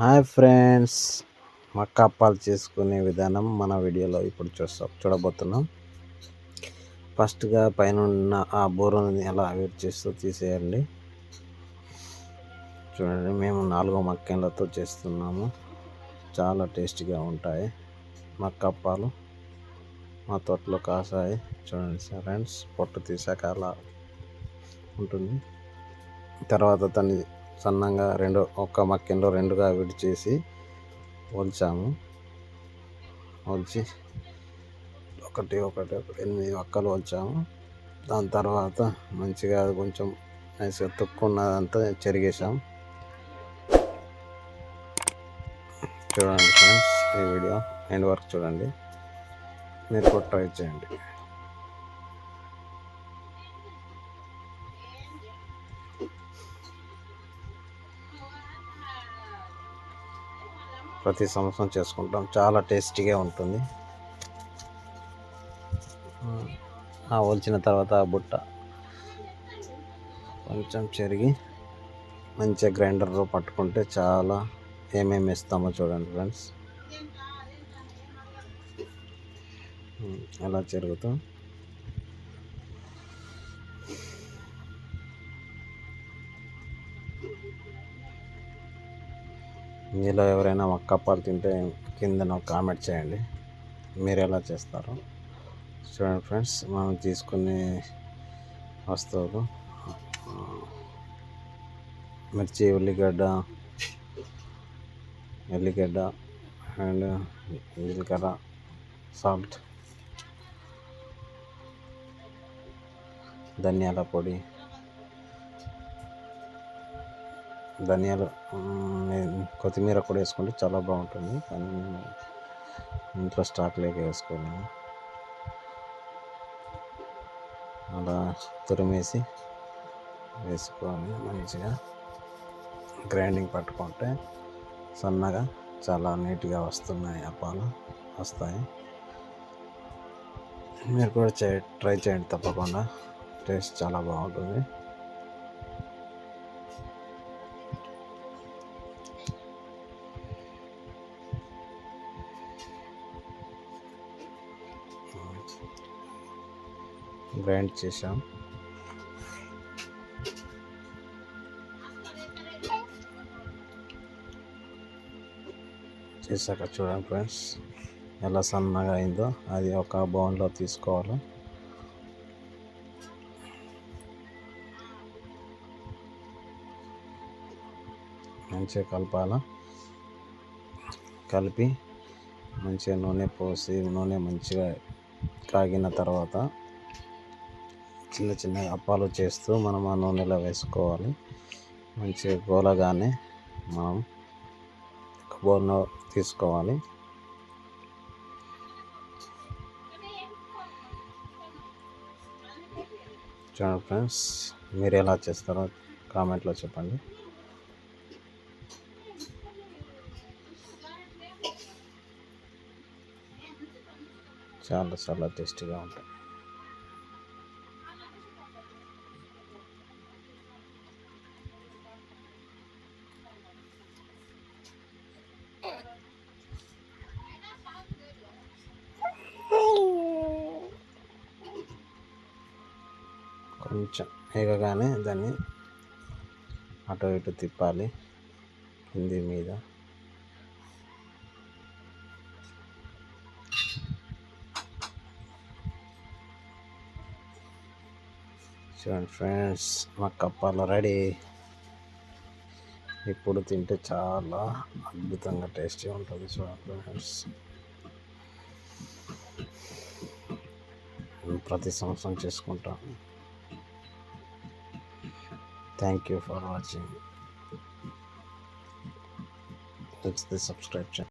Hi friends మక్క అప్పాలు చేసుకునే విధానం మన వీడియోలో ఇప్పుడు చూస్తాం చూడబోతున్నాం. ఫస్ట్గా పైన ఉన్న ఆ బోరుని ఎలా వేరు చేస్తూ తీసేయండి. చూడండి మేము నాలుగో మక్కెన్లతో చేస్తున్నాము. చాలా టేస్టీగా ఉంటాయి మక్క అప్పాలు మా తోటలో కాసాయి. చూడండి ఫ్రెండ్స్ పొట్టు తీసాక అలా ఉంటుంది. తర్వాత దాన్ని సన్నంగా రెండు ఒక్క మక్కెన్లో రెండుగా విడిచేసి ఒలిచాము ఒలిచి ఒకటి ఒకటి ఎనిమిది ఒక్కలు వచ్చాము దాని తర్వాత మంచిగా కొంచెం నైస్గా తొక్కున్నదంతా చెరిగేసాం చూడండి ఫ్రెండ్స్ ఈ వీడియో ఎండ్ వరకు చూడండి. మీరు కూడా ట్రై చేయండి. ప్రతి సంవత్సరం చేసుకుంటాం. చాలా టేస్టీగా ఉంటుంది. ఒలిచిన తర్వాత ఆ బుట్ట కొంచెం చెరిగి మంచిగా గ్రైండర్లో పట్టుకుంటే చాలా ఏమేమి ఇస్తామో చూడండి ఫ్రెండ్స్. అలా చెరుగుతాం. మీలో ఎవరైనా కప్పాలు తింటే కిందన కామెంట్ చేయండి. మీరు ఎలా చేస్తారు? చూడండి ఫ్రెండ్స్ మనం తీసుకునే వస్తువులు మిర్చి ఉల్లిగడ్డ ఎల్లిగడ్డ అండ్ జీలకర్ర సాల్ట్ ధనియాల పొడి ధనియాలు కొత్తిమీర కూడా వేసుకుంటే చాలా బాగుంటుంది. కానీ మేము ఇంట్లో స్టాక్ లేక వేసుకోలేము అలా తురిమేసి వేసుకొని మంచిగా. గ్రైండింగ్ పట్టుకుంటే సన్నగా చాలా నీట్గా వస్తున్నాయి అప్పాలు వస్తాయి. మీరు కూడా చే ట్రై చేయండి తప్పకుండా. టేస్ట్ చాలా బాగుంటుంది. గ్రైండ్ చేసాం చేశాక చూడండి ఫ్రెండ్స్ ఎలా సన్నగా అయిందో అది ఒక బౌన్లో తీసుకోవాలి. మంచిగా కలపాల? కలిపి మంచిగా నూనె పోసి నూనె మంచిగా కాగిన తర్వాత చిన్న చిన్న అప్పాలు చేస్తూ మనం ఆ నూనెలో వేసుకోవాలి. మంచిగా గోలగానే మనం బోర్ను తీసుకోవాలి. చూడండి ఫ్రెండ్స్ మీరు ఎలా చేస్తారో కామెంట్లో చెప్పండి. చాలా చాలా టేస్టీగా ఉంటాయి. కొంచెం వేగగానే దాన్ని అటు ఇటు తిప్పాలి కింది మీద. చూడండి ఫ్రెండ్స్ మా కప్పాలు రెడీ. ఇప్పుడు తింటే చాలా అద్భుతంగా టేస్టీ ఉంటుంది చూడండి ఫ్రెండ్స్. ప్రతి సంవత్సరం చేసుకుంటాం. Thank you for watching. Hit the subscribe channel.